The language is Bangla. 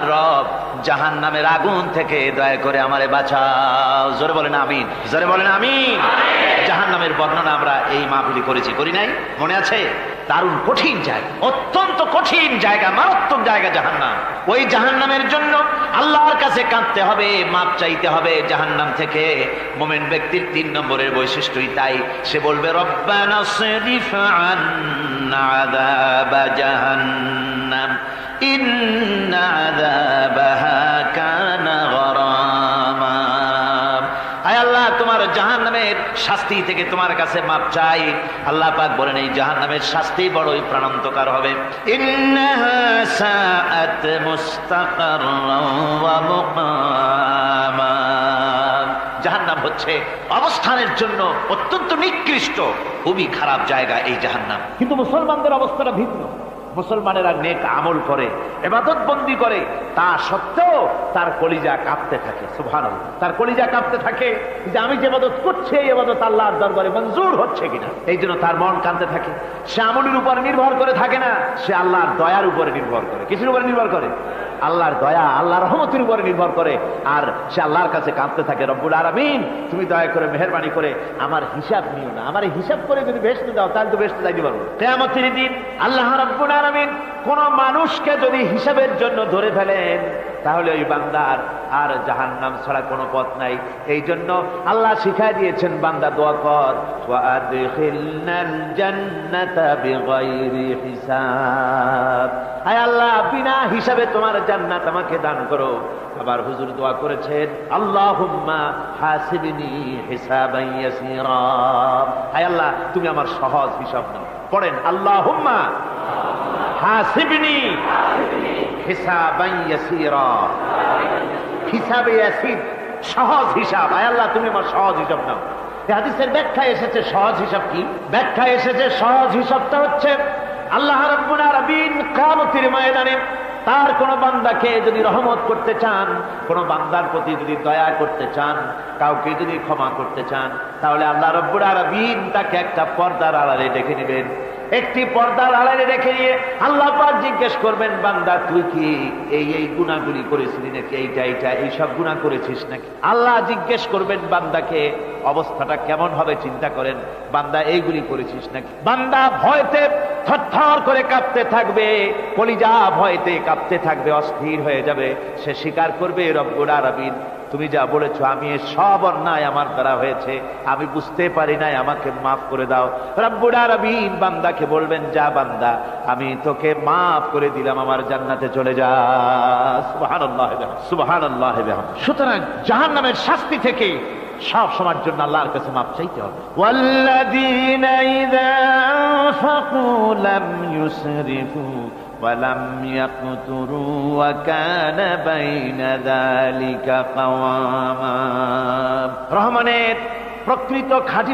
রব জাহান নামের আগুন থেকে দয়া করে আমারে বাঁচাও। জোরে বলেন আমিন। জোরে বলেন আমিন। জাহান নামের বর্ণনা আমরা এই মাহফিলি করেছি, করি নাই? মনে আছে? দারুণ কঠিন জায়গা, অত্যন্ত কঠিন জায়গা, মারাত্মক জায়গা জাহান নাম ওই জাহান নামের জন্য আল্লাহর কাছে কাঁদতে হবে, মাপ চাইতে হবে জাহান নাম থেকে। মোমেন ব্যক্তির তিন নম্বরের বৈশিষ্ট্যই তাই। সে বলবে, রব্বানা সরিফ জাহান্নাম إن জাহান নামের শাস্তি থেকে তোমার কাছে মাপ চাই। আল্লাহ পাক বলেন, এই জাহান নামের শাস্তি বড়ই প্রাণান্তকার হবে। জাহান্নাম হচ্ছে অবস্থানের জন্য অত্যন্ত নিকৃষ্ট, খুবই খারাপ জায়গা এই জাহান্নাম। কিন্তু মুসলমানদের অবস্থাটা ভিন্ন। মুসলমানেরা নেক আমল করে এবাদত বন্দি করে তা সত্ত্বেও তার কলিজা কাঁপতে থাকে সুভান তার কলিজা কাঁপতে থাকে যে আমি যে মদত করছি, এই মদত আল্লাহর দরবারে মঞ্জুর হচ্ছে কিনা। এই জন্য তার মন কাঁদতে থাকে। সে আমলের উপর নির্ভর করে থাকে না, সে আল্লাহর দয়ার উপরে নির্ভর করে। কিছুর উপরে নির্ভর করে? আল্লাহর দয়া আল্লাহ রহমতের উপরে নির্ভর করে। আর সে আল্লাহর কাছে কাঁদতে থাকে, রব্বুল আরামিন তুমি দয়া করে মেহরবানি করে আমার হিসাব নিও না। আমার হিসাব করে যদি বেসতে দাও, তাহলে তো বেসতে যাইতে পারব। কেয়ামতের দিন আল্লাহ রব্বুল আরামিন কোন মানুষকে যদি হিসাবের জন্য ধরে ফেলেন, তাহলে ওই বান্দার আর জাহান নাম ছাড়া কোনো পথ নাই। এই জন্য আল্লাহ শিখাই দিয়েছেন, বান্দা দোয়া কর জান্নাতা বিগাইরি হিসাব। হিসাবে তোমার জান্নাত আমাকে দান করো। আবার হুজুর দোয়া করেছেন হায় আল্লাহ, তুমি আমার সহজ হিসাব নাও। পড়েন, আল্লাহুম্মা হাসিবনি হিসাবে সহজ হিসাব। আয় আল্লাহ, তুমি আমার সহজ হিসাব নাও। হাদিসের ব্যাখ্যা এসেছে সহজ হিসাব কি? ব্যাখ্যা এসেছে সহজ হিসাবটা হচ্ছে, আল্লাহ রাব্বুল আলামিন কিয়ামতের ময়দানে তার কোন বান্দাকে যদি রহমত করতে চান, কোন বান্দার প্রতি যদি দয়া করতে চান, কাউকে যদি ক্ষমা করতে চান, তাহলে আল্লাহ রব্বুল আলামিন তাকে একটা পর্দার আড়ালে ডেকে নেবেন। একটি পর্দার আড়ালে রেখে নিয়ে আল্লাহ পাক জিজ্ঞেস করবেন, বান্দা, তুই কি এই এই গুণাগুলি করেছিলি নাকি? এইটা এইটা, এইসব গুণা করেছিস নাকি? আল্লাহ জিজ্ঞেস করবেন বান্দাকে অবস্থাটা কেমন হবে চিন্তা করেন বান্দা এইগুলি করেছিস নাকি? বান্দা ভয়তে থরথর করে কাঁপতে থাকবে কলিজা ভয়তে কাঁপতে থাকবে অস্থির হয়ে যাবে। সে স্বীকার করবে রব্বুল আরাবিন তুমি যা বলেছ আমি এ সব অন্যায় আমার দ্বারা হয়েছে। আমি বুঝতে পারি নাই আমাকে মাফ করে দাও। রব্বুল আরাবিন বান্দাকে বলবেন যা বান্দা আমি তোকে মাফ করে দিলাম আমার জান্নাতে চলে যা। সুবহানাল্লাহ সুবহানাল্লাহ। সুতরাং জাহান্নামের শাস্তি থেকে সব সময়ের জন্য আল্লাহর কাছে মাপ চাইতে হবে والذين إذا أنفقوا لم يسرفوا ولم يقتروا وكان بين ذلك قواما রহমানের প্রকৃত খাঁটি